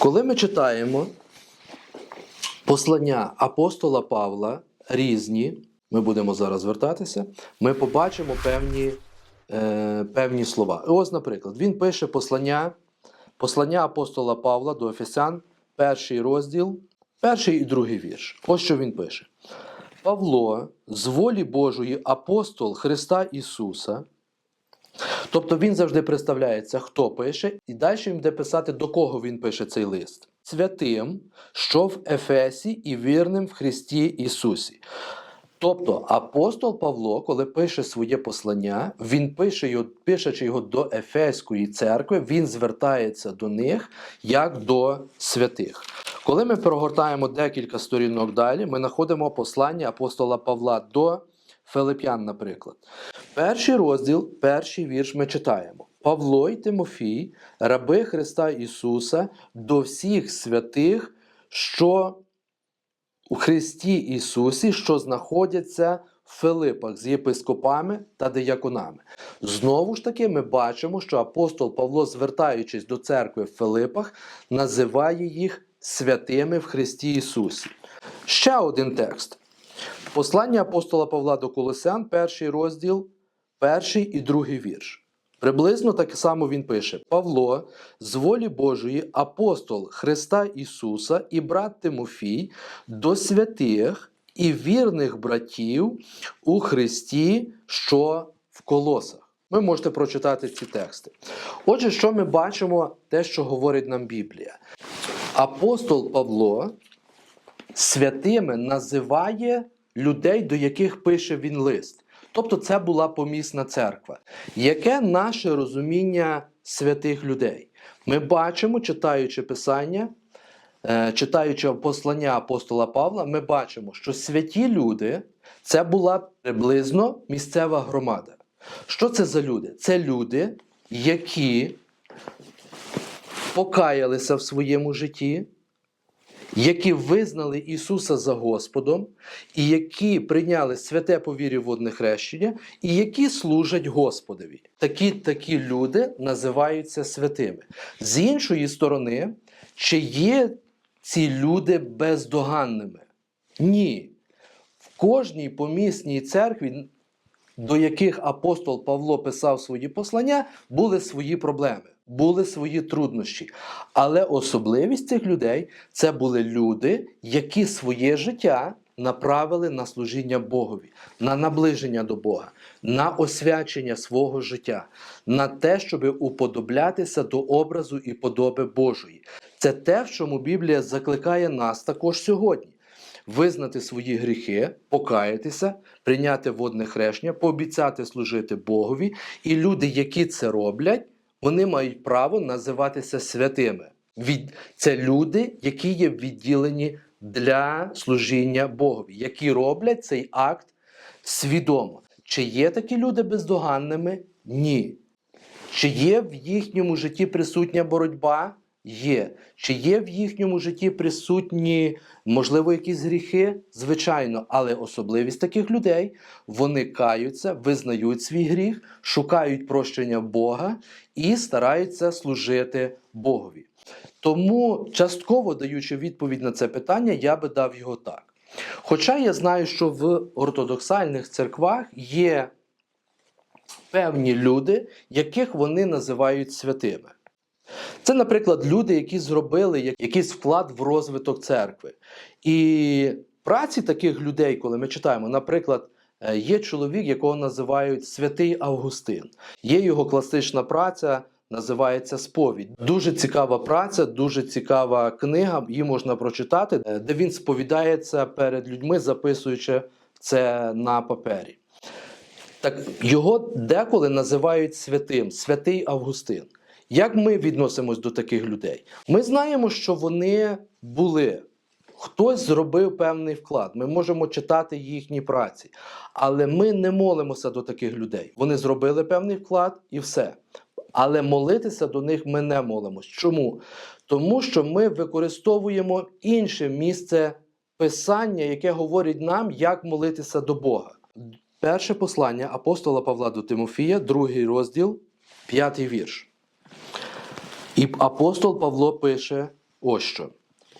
Коли ми читаємо послання апостола Павла різні, ми будемо зараз звертатися, ми побачимо певні, е, певні слова. І Ось, наприклад, він пише послання, послання апостола Павла до Ефесян, перший розділ, перший і другий вірш. Ось що він пише. Павло, з волі Божої, апостол Христа Ісуса. Тобто він завжди представляється, хто пише, і далі він буде писати, до кого він пише цей лист. Святим, що в Ефесі і вірним в Христі Ісусі. Тобто апостол Павло, коли пише своє послання, він пише його, пишучи його до Ефеської церкви, він звертається до них як до святих. Коли ми прогортаємо декілька сторінок далі, ми знаходимо послання апостола Павла до Филип'ян, наприклад. Перший розділ, перший вірш ми читаємо. Павло і Тимофій, раби Христа Ісуса, до всіх святих, що у Христі Ісусі, що знаходяться в Филипах з єпископами та дияконами. Знову ж таки, ми бачимо, що апостол Павло, звертаючись до церкви в Филипах, називає їх святими в Христі Ісусі. Ще один текст. Послання апостола Павла до Колосян, перший розділ, перший і другий вірш. Приблизно так само він пише: Павло, з волі Божої, апостол Христа Ісуса і брат Тимофій, до святих і вірних братів у Христі, що в колосах. Ви можете прочитати ці тексти. Отже, що ми бачимо, те, що говорить нам Біблія. Апостол Павло святими називає людей, до яких пише він лист. Тобто це була помісна церква. Яке наше розуміння святих людей? Ми бачимо, читаючи Писання, е, читаючи послання апостола Павла, ми бачимо, що святі люди це була приблизно місцева громада. Що це за люди? Це люди, які покаялися в своєму житті, які визнали Ісуса за Господом, і які прийняли святе по вірі водне хрещення, і які служать Господові. Такі, такі люди називаються святими. З іншої сторони, чи є ці люди бездоганними? Ні. В кожній помісній церкві, до яких апостол Павло писав свої послання, були свої проблеми, були свої труднощі. Але особливість цих людей це були люди, які своє життя направили на служіння Богові, на наближення до Бога, на освячення свого життя, на те, щоб уподоблятися до образу і подоби Божої. Це те, в чому Біблія закликає нас також сьогодні. Визнати свої гріхи, покаятися, прийняти водне хрещення, пообіцяти служити Богові. І люди, які це роблять, вони мають право називатися святими. Від... Це люди, які є відділені для служіння Богові, які роблять цей акт свідомо. Чи є такі люди бездоганними? Ні. Чи є в їхньому житті присутня боротьба? Є. Чи є в їхньому житті присутні, можливо, якісь гріхи? Звичайно, але особливість таких людей вони каються, визнають свій гріх, шукають прощення Бога і стараються служити Богові. Тому, частково даючи відповідь на це питання, я би дав його так. Хоча я знаю, що в ортодоксальних церквах є певні люди, яких вони називають святими. Це, наприклад, люди, які зробили якийсь вклад в розвиток церкви. І праці таких людей, коли ми читаємо, наприклад, е, є чоловік, якого називають Святий Августин. Є його класична праця, називається Сповідь. Дуже цікава праця, дуже цікава книга. Її можна прочитати, е, де він сповідається перед людьми, записуючи це на папері. Так його деколи називають святим, святий Августин. Як ми відносимось до таких людей? Ми знаємо, що вони були. Хтось зробив певний вклад. Ми можемо читати їхні праці, але ми не молимося до таких людей. Вони зробили певний вклад і все. Але молитися до них ми не молимось. Чому? Тому що ми використовуємо інше місце писання, яке говорить нам, як молитися до Бога. Перше послання апостола Павла до Тимофія, другий розділ, п'ятий вірш. І апостол Павло пише ось що.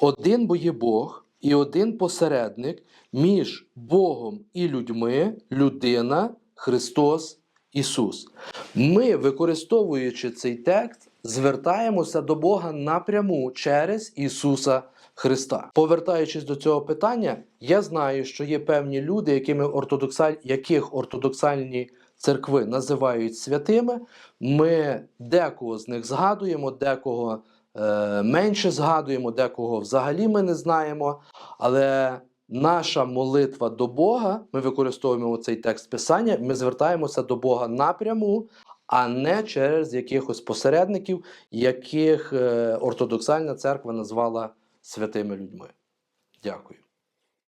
Один бо є Бог і один посередник між Богом і людьми, людина, Христос, Ісус. Ми, використовуючи цей текст, звертаємося до Бога напряму через Ісуса Христа. Повертаючись до цього питання, я знаю, що є певні люди, якими ортодоксаль... яких ортодоксальні церкви називають святими. Ми декого з них згадуємо, декого е, менше згадуємо, декого взагалі ми не знаємо. Але наша молитва до Бога, ми використовуємо цей текст Писання, ми звертаємося до Бога напряму, а не через якихось посередників, яких е, ортодоксальна церква назвала святими людьми. Дякую.